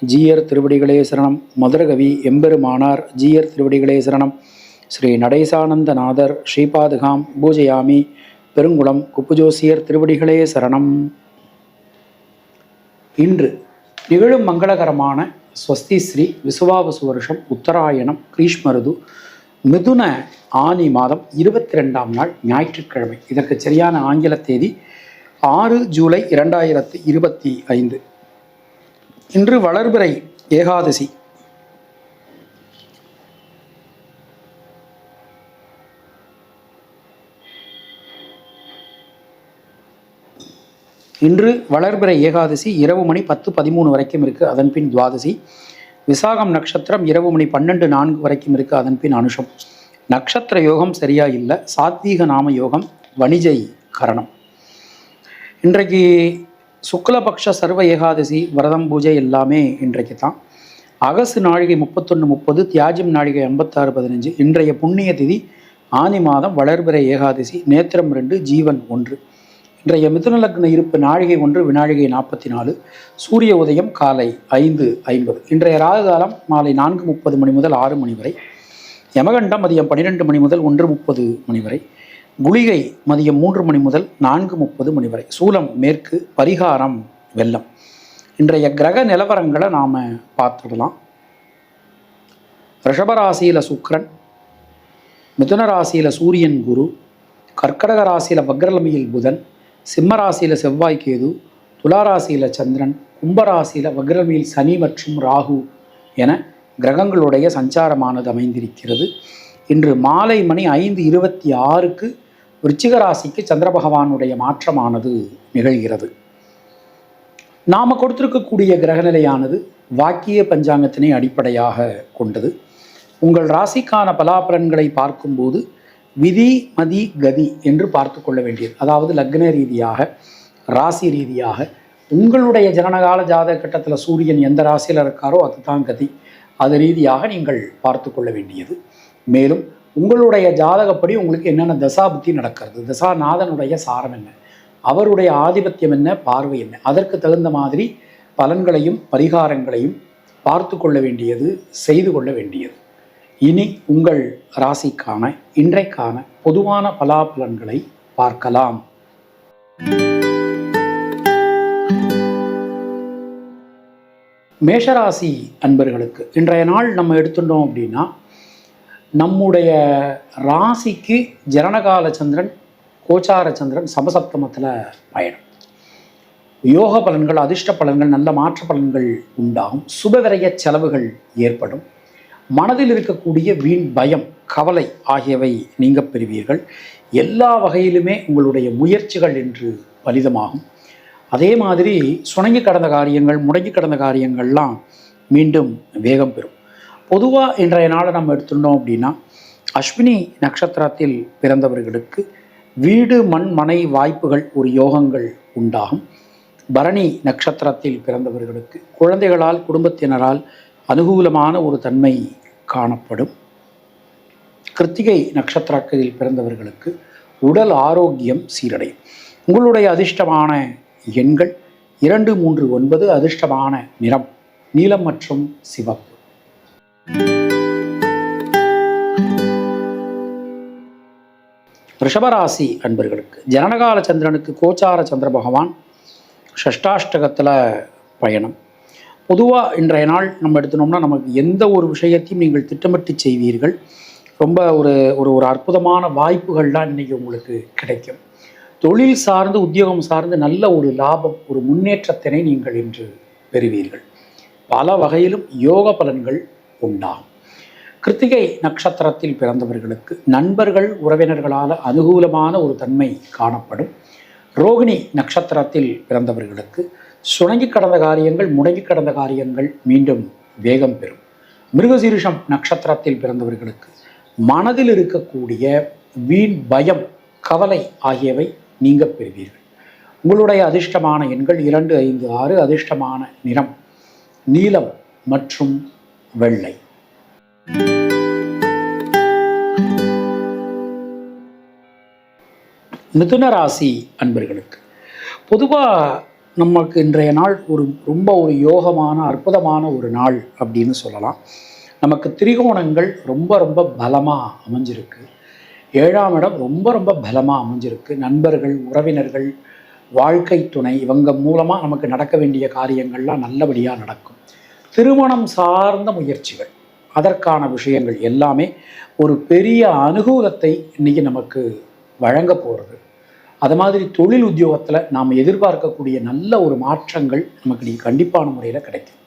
ஜீயர் திருவடிகளே சரணம். மதுரகவி எம்பெருமானார் ஜீயர் திருவடிகளே சரணம். ஸ்ரீ நடேசானந்தநாதர் ஸ்ரீபாதுகாம் பூஜயாமி. பெருங்குளம் குப்புஜோசியர் திருவடிகளே சரணம். இன்று நிகழும் மங்களகரமான ஸ்வஸ்தி ஸ்ரீ விசுவாவசு வருஷம் உத்தராயணம் கிரீஷ்மருது மிதுன ஆனி மாதம் இருபத்தி ரெண்டாம் நாள் ஞாயிற்றுக்கிழமை. இதற்கு சரியான ஆங்கில தேதி ஆறு ஜூலை இரண்டாயிரத்து இருபத்தி ஐந்து. இன்று வளர்பிறை ஏகாதசி. இன்று வளர்பிறை ஏகாதசி இரவு மணி பத்து பதிமூணு வரைக்கும் இருக்கு அதன் பின் துவாதசி. விசாகம் நட்சத்திரம் இரவு மணி பன்னெண்டு நான்கு வரைக்கும் இருக்கு அதன் பின் அனுஷம். நட்சத்திர யோகம் சரியா இல்லை சாத்வீக நாம யோகம் வணிஜை கரணம். இன்றைக்கு சுக்லபக்ஷ சர்வ ஏகாதசி விரதம் பூஜை எல்லாமே இன்றைக்கு தான். அகசு நாழிகை முப்பத்தொன்று முப்பது தியாஜம் நாழிகை எண்பத்தாறு பதினஞ்சு இன்றைய புண்ணிய திதி ஆனி மாதம் வளர்பிறை ஏகாதசி நேத்திரம் ரெண்டு ஜீவன் ஒன்று. இன்றைய மிதுனலக்ன இருப்பு நாழிகை ஒன்று வினாழிகை நாற்பத்தி நாலு சூரிய உதயம் காலை ஐந்து ஐம்பது. இன்றைய ராகுகாலம் மாலை நான்கு முப்பது மணி முதல் ஆறு மணி வரை. யமகண்டம் மதியம் பன்னிரெண்டு மணி முதல் ஒன்று முப்பது மணி வரை. குளிகை மதியம் மூன்று மணி முதல் நான்கு முப்பது மணி வரை. சூலம் மேற்கு பரிகாரம் வெள்ளம். இன்றைய கிரக நிலவரங்களை நாம் பார்த்துடலாம். ரிஷபராசியில் சுக்ரன் மிதுன ராசியில் சூரியன் குரு கர்க்கடக ராசியில் வக்ரலமியில் புதன் சிம்ம ராசியில் செவ்வாய் கேது துளாராசியில் சந்திரன் கும்பராசியில் வக்ரலமியில் சனி மற்றும் ராகு என கிரகங்களுடைய சஞ்சாரமானது அமைந்திருக்கிறது. இன்று மாலை மணி ஐந்து இருபத்தி ஆறுக்கு விருச்சிக ராசிக்கு சந்திர பகவானுடைய மாற்றமானது நிகழ்கிறது. நாம் கொடுத்திருக்கக்கூடிய கிரகநிலையானது வாக்கிய பஞ்சாங்கத்தினை அடிப்படையாக கொண்டது. உங்கள் ராசிக்கான பலாபலன்களை பார்க்கும்போது விதி மதி கதி என்று பார்த்து கொள்ள வேண்டியது. அதாவது லக்ன ரீதியாக ராசி ரீதியாக உங்களுடைய ஜனனகால ஜாதக கட்டத்தில் சூரியன் எந்த ராசியில் இருக்காரோ அதுதான் கதி. அது ரீதியாக நீங்கள் பார்த்து கொள்ள வேண்டியது. மேலும் உங்களுடைய ஜாதகப்படி உங்களுக்கு என்னென்ன தசாபுத்தி நடக்கிறது? தசாநாதனுடைய சாரம் என்ன? அவருடைய ஆதிபத்தியம் என்ன? பார்வை என்ன? அதற்கு தகுந்த மாதிரி பலன்களையும் பரிகாரங்களையும் பார்த்து கொள்ள வேண்டியது செய்து கொள்ள வேண்டியது. இனி உங்கள் ராசிக்கான இன்றைக்கான பொதுவான பலாபலன்களை பார்க்கலாம். மேஷராசி அன்பர்களுக்கு இன்றைய நாள் நம்ம எடுத்துட்டோம் அப்படின்னா நம்முடைய ராசிக்கு ஜனனகால சந்திரன் கோச்சார சந்திரன் சமசப்தமத்தில் பயணம். யோக பலன்கள் அதிர்ஷ்ட பலன்கள் நல்ல மாற்ற பலன்கள் உண்டாகும். சுபவிரைய செலவுகள் ஏற்படும். மனதில் இருக்கக்கூடிய வீண் பயம் கவலை ஆகியவை நீங்க பெறுவீர்கள். எல்லா வகையிலுமே உங்களுடைய முயற்சிகள் என்று பலிதமாகும். அதே மாதிரி சுணங்கி கடந்த காரியங்கள் முடங்கி கடந்த காரியங்கள்லாம் மீண்டும் வேகம் பெறும். பொதுவாக இன்றைய நாளை நம்ம எடுத்துட்டோம் அப்படின்னா அஸ்வினி நட்சத்திரத்தில் பிறந்தவர்களுக்கு வீடு மண் மனை வாய்ப்புகள் ஒரு யோகங்கள் உண்டாகும். பரணி நட்சத்திரத்தில் பிறந்தவர்களுக்கு குழந்தைகளால் குடும்பத்தினரால் அனுகூலமான ஒரு தன்மை காணப்படும். கிருத்திகை நட்சத்திரத்தில் பிறந்தவர்களுக்கு உடல் ஆரோக்கியம் சீரடையும். உங்களுடைய அதிர்ஷ்டமான எண்கள் இரண்டு மூன்று ஒன்பது அதிர்ஷ்டமான நிறம் நீலம் மற்றும் சிவப்பு. ரிஷபராசி அன்பர்களுக்கு ஜனனகால சந்திரனுக்கு கோச்சார சந்திர பகவான் ஷஷ்டாஷ்டகத்தில் பயணம். பொதுவாக இன்றைய நாள் நம்ம எடுத்துனோம்னா நமக்கு எந்த ஒரு விஷயத்தையும் நீங்கள் திட்டமிட்டு செய்வீர்கள். ரொம்ப ஒரு ஒரு ஒரு அற்புதமான வாய்ப்புகள்லாம் இன்றைக்கி உங்களுக்கு கிடைக்கும். தொழில் சார்ந்து உத்தியோகம் சார்ந்து நல்ல ஒரு லாபம் ஒரு முன்னேற்றத்தினை நீங்கள் இன்று பெறுவீர்கள். பல வகையிலும் யோக பலன்கள் உண்டாகும். கிருத்திகை நட்சத்திரத்தில் பிறந்தவர்களுக்கு நண்பர்கள் உறவினர்களால் அனுகூலமான ஒரு தன்மை காணப்படும். ரோகிணி நட்சத்திரத்தில் பிறந்தவர்களுக்கு சுணங்கி கடந்த காரியங்கள் முடங்கி கடந்த காரியங்கள் மீண்டும் வேகம் பெறும். மிருகசீரிஷம் நட்சத்திரத்தில் பிறந்தவர்களுக்கு மனதில் இருக்கக்கூடிய வீண் பயம் கவலை ஆகியவை நீங்க பெறுவீர்கள். உங்களுடைய அதிர்ஷ்டமான எண்கள் இரண்டு ஐந்து ஆறு அதிர்ஷ்டமான நிறம் நீலம் மற்றும் வெள்ளை. மிதுன ராசி அன்பர்களுக்கு பொதுவாக நமக்கு இன்றைய நாள் ஒரு ரொம்ப ஒரு யோகமான அற்புதமான ஒரு நாள் அப்படின்னு சொல்லலாம். நமக்கு திரிகோணங்கள் ரொம்ப ரொம்ப பலமாக அமைஞ்சிருக்கு. ஏழாம் இடம் ரொம்ப ரொம்ப பலமாக அமைஞ்சிருக்கு. நண்பர்கள் உறவினர்கள் வாழ்க்கை துணை இவங்க மூலமாக நமக்கு நடக்க வேண்டிய காரியங்கள்லாம் நல்லபடியாக நடக்கும். திருமணம் சார்ந்த முயற்சிகள். அதற்கான விஷயங்கள் எல்லாமே ஒரு பெரிய அனுகூலத்தை இன்றைக்கி நமக்கு வழங்க போகிறது அது மாதிரி தொழில் உத்தியோகத்தில் நாம் எதிர்பார்க்கக்கூடிய நல்ல ஒரு மாற்றங்கள் நமக்கு நீ கண்டிப்பான முறையில் கிடைக்கும்.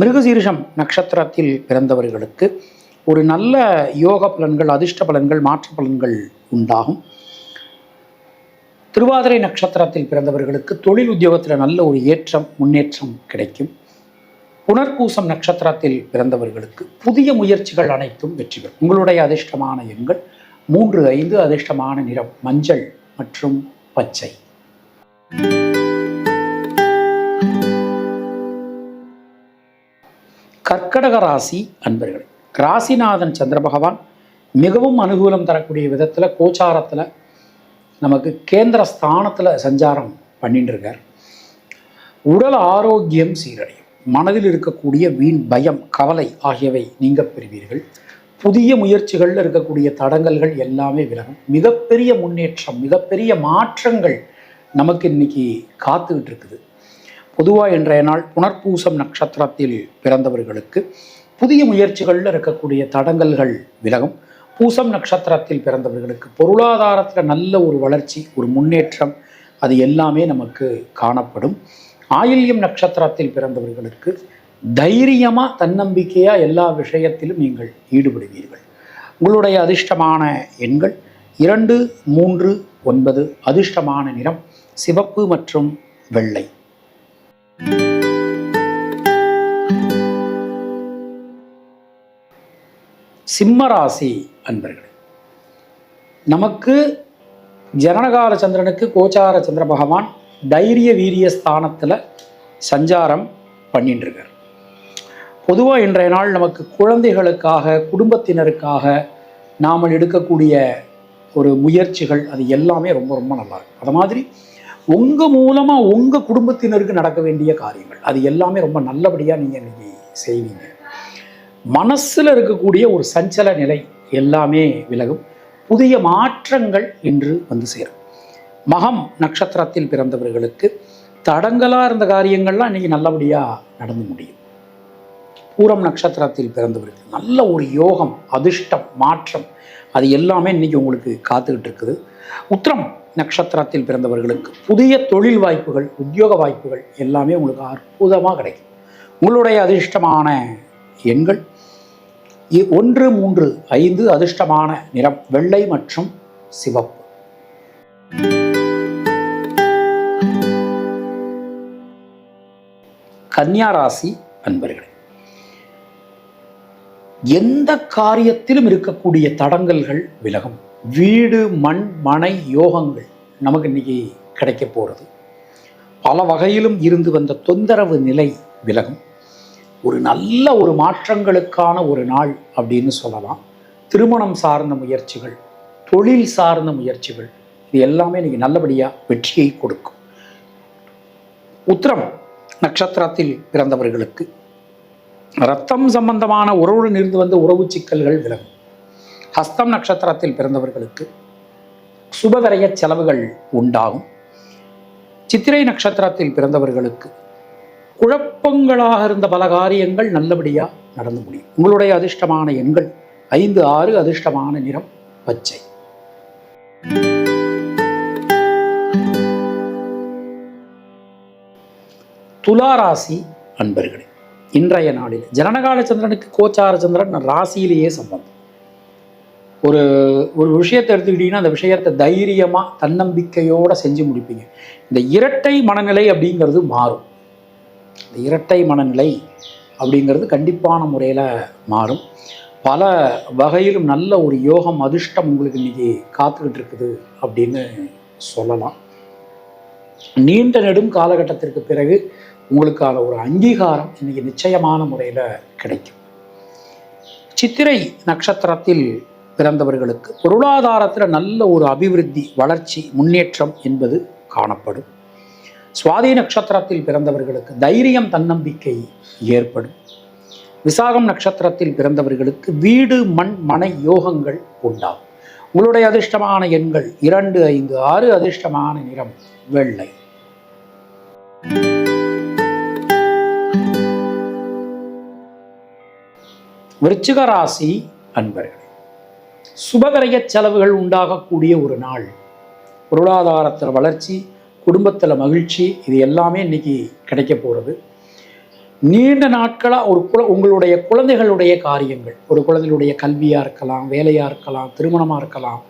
மிருகசீரிஷம் நட்சத்திரத்தில் பிறந்தவர்களுக்கு ஒரு நல்ல யோக பலன்கள் அதிர்ஷ்ட பலன்கள் மாற்ற பலன்கள் உண்டாகும். திருவாதிரை நட்சத்திரத்தில் பிறந்தவர்களுக்கு தொழில் உத்தியோகத்தில் நல்ல ஒரு ஏற்றம் முன்னேற்றம் கிடைக்கும். புனர்கூசம் நட்சத்திரத்தில் பிறந்தவர்களுக்கு புதிய முயற்சிகள் அனைத்தும் வெற்றி பெறும். உங்களுடைய அதிர்ஷ்டமான எண்கள் மூன்று ஐந்து அதிர்ஷ்டமான நிறம் மஞ்சள் மற்றும் பச்சை. கர்க்கடக ராசி அன்பர்களே ராசிநாதன் சந்திர பகவான் மிகவும் அனுகூலம் தரக்கூடிய விதத்தில் கோச்சாரத்தில் நமக்கு கேந்திர ஸ்தானத்தில் சஞ்சாரம் பண்ணிட்டு இருக்கார். உடல் ஆரோக்கியம் சீரடையும். மனதில் இருக்கக்கூடிய வீண் பயம் கவலை ஆகியவை நீங்க பெறுவீர்கள். புதிய முயற்சிகளில் இருக்கக்கூடிய தடங்கல்கள் எல்லாமே விலகும். மிகப்பெரிய முன்னேற்றம் மிகப்பெரிய மாற்றங்கள் நமக்கு இன்னைக்கு காத்துக்கிட்டு இருக்குது பொதுவாக இன்றைய நாள் புனர்பூசம் நட்சத்திரத்தில் பிறந்தவர்களுக்கு புதிய முயற்சிகளில் இருக்கக்கூடிய தடங்கல்கள் விலகும். பூசம் நட்சத்திரத்தில் பிறந்தவர்களுக்கு பொருளாதாரத்தில் நல்ல ஒரு வளர்ச்சி ஒரு முன்னேற்றம் அது எல்லாமே நமக்கு காணப்படும். ஆயில்யம் நட்சத்திரத்தில் பிறந்தவர்களுக்கு தைரியமாக தன்னம்பிக்கையாக எல்லா விஷயத்திலும் நீங்கள் ஈடுபடுவீர்கள். உங்களுடைய அதிர்ஷ்டமான எண்கள் இரண்டு மூன்று ஒன்பது அதிர்ஷ்டமான நிறம் சிவப்பு மற்றும் வெள்ளை. சிம்மராசி அன்பர்கள் நமக்கு ஜனனகால சந்திரனுக்கு கோச்சார சந்திர பகவான் தைரிய வீரிய ஸ்தானத்தில் சஞ்சாரம் பண்ணிட்டுருக்கார் பொதுவாக இன்றைய நாள் நமக்கு குழந்தைகளுக்காக குடும்பத்தினருக்காக நாம் எடுக்கக்கூடிய ஒரு முயற்சிகள் அது எல்லாமே ரொம்ப ரொம்ப நல்லா இருக்கும். அது மாதிரி உங்கள் மூலமாக உங்கள் குடும்பத்தினருக்கு நடக்க வேண்டிய காரியங்கள் அது எல்லாமே ரொம்ப நல்லபடியாக நீங்கள் இன்னைக்கு செய்வீங்க. மனசில் இருக்கக்கூடிய ஒரு சஞ்சல நிலை எல்லாமே விலகும். புதிய மாற்றங்கள் இன்று வந்து சேரும். மகம் நட்சத்திரத்தில் பிறந்தவர்களுக்கு தடங்கலாக இருந்த காரியங்கள்லாம் இன்றைக்கி நல்லபடியாக நடந்து முடியும். பூரம் நட்சத்திரத்தில் பிறந்தவர்கள் நல்ல ஒரு யோகம் அதிர்ஷ்டம் மாற்றம் அது எல்லாமே இன்னைக்கு உங்களுக்கு காத்துக்கிட்டு இருக்குது. உத்திரம் நட்சத்திரத்தில் பிறந்தவர்களுக்கு புதிய தொழில் வாய்ப்புகள் உத்தியோக வாய்ப்புகள் எல்லாமே உங்களுக்கு அற்புதமாக கிடைக்கும். உங்களுடைய அதிர்ஷ்டமான எண்கள் இ- ஒன்று மூன்று ஐந்து அதிர்ஷ்டமான நிறம் வெள்ளை மற்றும் சிவப்பு. கன்னியா ராசி அன்பர்களே எந்த காரியத்திலும் இருக்கக்கூடிய தடங்கல்கள் விலகும். வீடு மண் மனை யோகங்கள் நமக்கு இன்னைக்கு கிடைக்க போகிறது பல வகையிலும் இருந்து வந்த தொந்தரவு நிலை விலகும். ஒரு நல்ல ஒரு மாற்றங்களுக்கான ஒரு நாள் அப்படின்னு சொல்லலாம். திருமணம் சார்ந்த முயற்சிகள் தொழில் சார்ந்த முயற்சிகள் இது எல்லாமே இன்னைக்கு நல்லபடியாக வெற்றியை கொடுக்கும். உத்திரம் நட்சத்திரத்தில் பிறந்தவர்களுக்கு ரத்தம் சம்பந்தமான உறவுடன் இருந்து வந்த உறவு சிக்கல்கள் விலகும். ஹஸ்தம் நட்சத்திரத்தில் பிறந்தவர்களுக்கு சுபவிரய செலவுகள் உண்டாகும். சித்திரை நட்சத்திரத்தில் பிறந்தவர்களுக்கு குழப்பங்களாக இருந்த பல காரியங்கள் நல்லபடியாக நடந்து முடியும். உங்களுடைய அதிர்ஷ்டமான எண்கள் ஐந்து ஆறு அதிர்ஷ்டமான நிறம் பச்சை. துலா ராசி அன்பர்களே இன்றைய நாளில் ஜனனகால சந்திரனுக்கு கோச்சார சந்திரன் ராசியிலேயே சம்பந்தம். ஒரு ஒரு விஷயத்தை எடுத்துக்கிட்டிங்கன்னா அந்த விஷயத்தை தைரியமாக தன்னம்பிக்கையோடு செஞ்சு முடிப்பீங்க. இந்த இரட்டை மனநிலை அப்படிங்கிறது மாறும். இந்த இரட்டை மனநிலை அப்படிங்கிறது கண்டிப்பான முறையில் மாறும். பல வகையிலும் நல்ல ஒரு யோகம் அதிர்ஷ்டம் உங்களுக்கு இன்னைக்கு காத்துக்கிட்டு இருக்குது அப்படின்னு சொல்லலாம். நீண்ட நெடும் காலகட்டத்திற்கு பிறகு உங்களுக்கான ஒரு அங்கீகாரம் இன்னைக்கு நிச்சயமான முறையில் கிடைக்கும். சித்திரை நட்சத்திரத்தில் பிறந்தவர்களுக்கு பொருளாதாரத்தில் நல்ல ஒரு அபிவிருத்தி வளர்ச்சி முன்னேற்றம் என்பது காணப்படும். சுவாதி நட்சத்திரத்தில் பிறந்தவர்களுக்கு தைரியம் தன்னம்பிக்கை ஏற்படும். விசாகம் நட்சத்திரத்தில் பிறந்தவர்களுக்கு வீடு மண் மனை யோகங்கள் உண்டாகும். உங்களுடைய அதிர்ஷ்டமான எண்கள் இரண்டு ஐந்து ஆறு அதிர்ஷ்டமான நிறம் வெள்ளை. விருச்சிக ராசி அன்பர்கள் சுபகரைய செலவுகள் உண்டாகக்கூடிய ஒரு நாள். பொருளாதாரத்தில் வளர்ச்சி குடும்பத்தில் மகிழ்ச்சி இது எல்லாமே இன்னைக்கு கிடைக்க போகிறது நீண்ட நாட்களாக ஒரு குல உங்களுடைய குழந்தைகளுடைய காரியங்கள். ஒரு குழந்தைகளுடைய கல்வியாக இருக்கலாம் வேலையாக இருக்கலாம் திருமணமாக இருக்கலாம்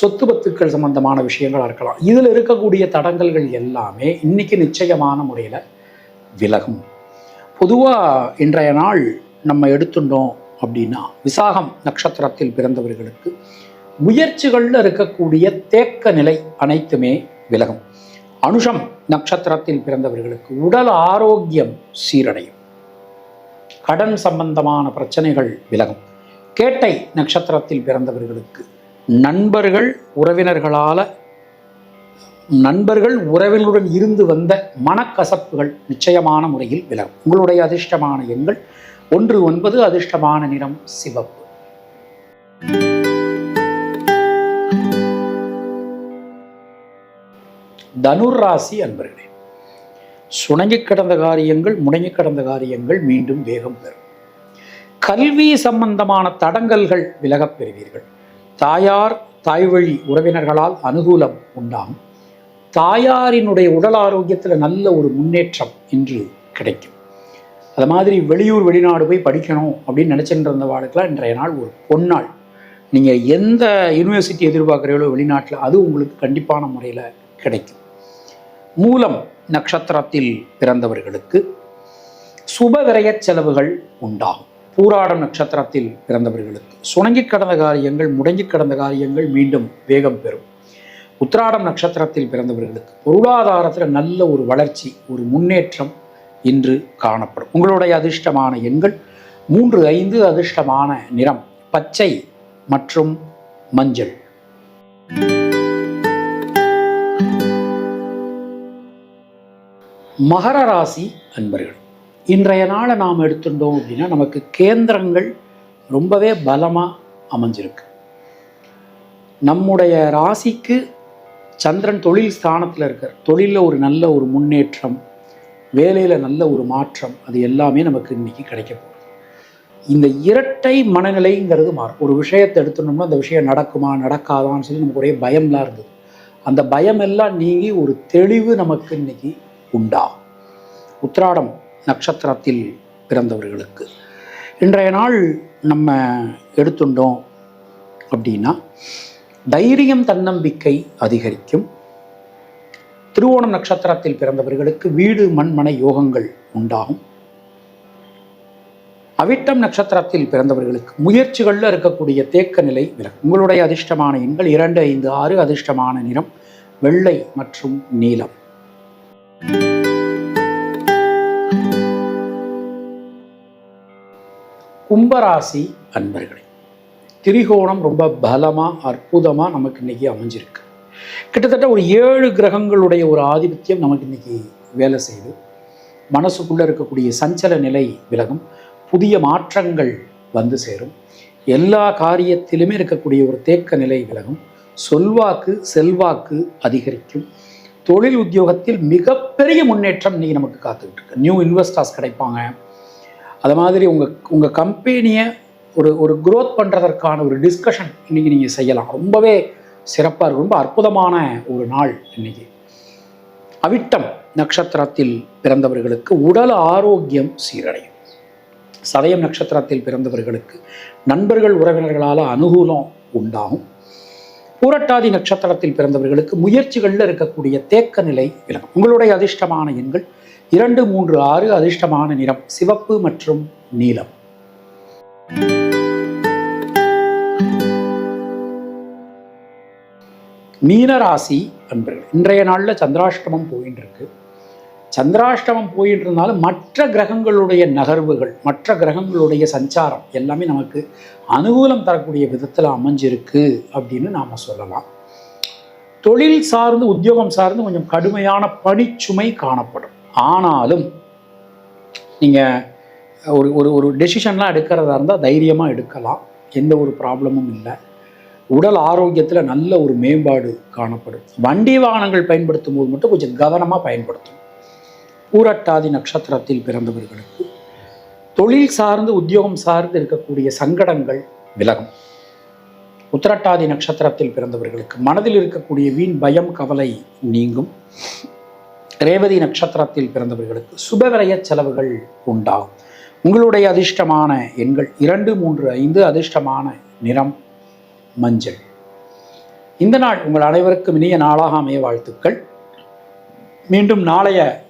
சொத்து பத்துக்கள் சம்பந்தமான விஷயங்களாக இருக்கலாம். இதில் இருக்கக்கூடிய தடங்கல்கள் எல்லாமே இன்னைக்கு நிச்சயமான முறையில் விலகும். பொதுவாக இன்றைய நாள் நம்ம எடுத்துட்டோம் அப்படின்னா விசாகம் நட்சத்திரத்தில் பிறந்தவர்களுக்கு முயற்சிகளில் இருக்கக்கூடிய தேக்க நிலை அனைத்துமே விலகும். அனுஷம் நட்சத்திரத்தில் பிறந்தவர்களுக்கு உடல் ஆரோக்கியம் சீரடையும். கடன் சம்பந்தமான பிரச்சனைகள் விலகும். கேட்டை நட்சத்திரத்தில் பிறந்தவர்களுக்கு நண்பர்கள் உறவினர்களால் நண்பர்கள் உறவினருடன் இருந்து வந்த மனக்கசப்புகள் நிச்சயமான முறையில் விலகும். உங்களுடைய அதிர்ஷ்டமான எண்கள் ஒன்று ஒன்பது அதிர்ஷ்டமான நிறம் சிவப்பு. தனுர் ராசி அன்பர்களே சுணங்கி கிடந்த காரியங்கள் முடங்கி கிடந்த காரியங்கள் மீண்டும் வேகம் பெறும். கல்வி சம்பந்தமான தடங்கல்கள் விலகப் பெறுவீர்கள். தாயார் தாய்வழி உறவினர்களால் அனுகூலம் உண்டாகும். தாயாரினுடைய உடல் ஆரோக்கியத்தில் நல்ல ஒரு முன்னேற்றம் இன்று கிடைக்கும். அது மாதிரி வெளியூர் வெளிநாடு போய் படிக்கணும் அப்படின்னு நினச்சிட்டு இருந்த வாழ்க்கெல்லாம் இன்றைய நாள் ஒரு பொன்னாள். நீங்கள் எந்த யூனிவர்சிட்டி எதிர்பார்க்குறீங்களோ வெளிநாட்டில் அது உங்களுக்கு கண்டிப்பான முறையில் கிடைக்கும். மூலம் நட்சத்திரத்தில் பிறந்தவர்களுக்கு சுப செலவுகள் உண்டாகும். பூராடம் நட்சத்திரத்தில் பிறந்தவர்களுக்கு சுணங்கி கடந்த காரியங்கள் முடங்கி கடந்த காரியங்கள் மீண்டும் வேகம் பெறும். உத்திராடம் நட்சத்திரத்தில் பிறந்தவர்களுக்கு பொருளாதாரத்தில் நல்ல ஒரு வளர்ச்சி ஒரு முன்னேற்றம் இன்று காணப்படும். உங்களுடைய அதிர்ஷ்டமான எண்கள் மூன்று ஐந்து அதிர்ஷ்டமான நிறம் பச்சை மற்றும் மஞ்சள். மகர ராசி அன்பர்கள் இன்றைய நாளை நாம் எடுத்துட்டோம் அப்படின்னா நமக்கு கேந்திரங்கள் ரொம்பவே பலமாக அமைஞ்சிருக்கு. நம்முடைய ராசிக்கு சந்திரன் தொழில் ஸ்தானத்தில் இருக்கிற தொழிலில் ஒரு நல்ல ஒரு முன்னேற்றம் வேலையில் நல்ல ஒரு மாற்றம் அது எல்லாமே நமக்கு இன்னைக்கு கிடைக்க போகுது. இந்த இரட்டை மனநிலைங்கிறது மாறும். ஒரு விஷயத்தை எடுத்துனோம்னா அந்த விஷயம் நடக்குமா நடக்காதான்னு சொல்லி நமக்கு ஒரே பயம்லாம் இருந்தது. அந்த பயம் எல்லாம் நீங்கி ஒரு தெளிவு நமக்கு இன்னைக்கு உண்டா? உத்ராடம் நட்சத்திரத்தில் பிறந்தவர்களுக்கு. இன்றைய நாள் நம்ம எடுத்துட்டோம் அப்படின்னா தைரியம் தன்னம்பிக்கை அதிகரிக்கும். திருவோணம் நட்சத்திரத்தில் பிறந்தவர்களுக்கு வீடு மண்மனை யோகங்கள் உண்டாகும். அவிட்டம் நட்சத்திரத்தில் பிறந்தவர்களுக்கு முயற்சிகளில் இருக்கக்கூடிய தேக்க நிலை விலகும். உங்களுடைய அதிர்ஷ்டமான எண்கள் இரண்டு ஐந்து ஆறு அதிர்ஷ்டமான நிறம் வெள்ளை மற்றும் நீலம். கும்பராசி அன்பர்களே திரிகோணம் ரொம்ப பலமாக அற்புதமாக நமக்கு இன்னைக்கு அமைஞ்சிருக்கு. கிட்டத்தட்ட ஒரு ஏழு கிரகங்களுடைய ஒரு ஆதிபத்தியம் நமக்கு இன்னைக்கு வேலை செய்யுது. மனசுக்குள்ளே இருக்கக்கூடிய சஞ்சல நிலை விலகும். புதிய மாற்றங்கள் வந்து சேரும். எல்லா காரியத்திலுமே இருக்கக்கூடிய ஒரு தேக்க நிலை விலகும். சொல்வாக்கு செல்வாக்கு அதிகரிக்கும். தொழில் உத்தியோகத்தில் மிகப்பெரிய முன்னேற்றம் இன்னைக்கு நமக்கு காத்துக்கிட்டு இருக்கு. நியூ இன்வெஸ்டர்ஸ் கிடைப்பாங்க. அது மாதிரி உங்கள் உங்கள் கம்பெனியை ஒரு ஒரு க்ரோத் பண்ணுறதற்கான ஒரு டிஸ்கஷன் இன்னைக்கு நீங்கள் செய்யலாம். ரொம்பவே சிறப்பாக இருக்கும். ரொம்ப அற்புதமான ஒரு நாள் இன்னைக்கு. அவிட்டம் நட்சத்திரத்தில் பிறந்தவர்களுக்கு உடல் ஆரோக்கியம் சீரடையும். சதயம் நட்சத்திரத்தில் பிறந்தவர்களுக்கு நண்பர்கள் உறவினர்களால் அனுகூலம் உண்டாகும். பூரட்டாதி நட்சத்திரத்தில் பிறந்தவர்களுக்கு முயற்சிகளில் இருக்கக்கூடிய தேக்க நிலை விலகும். உங்களுடைய அதிர்ஷ்டமான எண்கள் இரண்டு மூன்று ஆறு அதிர்ஷ்டமான நிறம் சிவப்பு மற்றும் நீலம். மீனராசி அன்பர்கள் இன்றைய நாளில் சந்திராஷ்டமம் போயின்னு இருக்கு சந்திராஷ்டமம் போயிட்டு இருந்தாலும் மற்ற கிரகங்களுடைய நகர்வுகள் மற்ற கிரகங்களுடைய சஞ்சாரம் எல்லாமே நமக்கு அனுகூலம் தரக்கூடிய விதத்தில் அமைஞ்சிருக்கு அப்படின்னு நாம் சொல்லலாம். தொழில் சார்ந்து உத்தியோகம் சார்ந்து கொஞ்சம் கடுமையான பணிச்சுமை காணப்படும். ஆனாலும் நீங்கள் ஒரு ஒரு ஒரு டெசிஷன்லாம் எடுக்கிறதா இருந்தால் தைரியமாக எடுக்கலாம். எந்த ஒரு ப்ராப்ளமும் இல்லை. உடல் ஆரோக்கியத்தில் நல்ல ஒரு மேம்பாடு காணப்படும். வண்டி வாகனங்கள் பயன்படுத்தும் போது மட்டும் கொஞ்சம் கவனமாக பயன்படுத்தும் ஊரட்டாதி நட்சத்திரத்தில் பிறந்தவர்களுக்கு. தொழில் சார்ந்து உத்தியோகம் சார்ந்து இருக்கக்கூடிய சங்கடங்கள் விலகும். உத்திரட்டாதி நட்சத்திரத்தில் பிறந்தவர்களுக்கு மனதில் இருக்கக்கூடிய வீண் பயம் கவலை நீங்கும். ரேவதி நட்சத்திரத்தில் பிறந்தவர்களுக்கு சுபவிரய செலவுகள் உண்டாகும். உங்களுடைய அதிர்ஷ்டமான எண்கள் இரண்டு மூன்று ஐந்து அதிர்ஷ்டமான நிறம் மஞ்சள். இந்த நாள் உங்கள் அனைவருக்கும் இனிய நாளாக அமைய வாழ்த்துக்கள். மீண்டும் நாளைய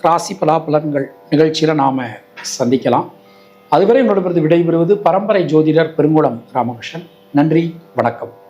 ராசி பலாபலன்கள் நிகழ்ச்சியில் நாம் சந்திக்கலாம். அதுவரை உங்களிடமிருந்து விடைபெறுவது பரம்பரை ஜோதிடர் பெருங்குளம் ராமகிருஷ்ணன். நன்றி வணக்கம்.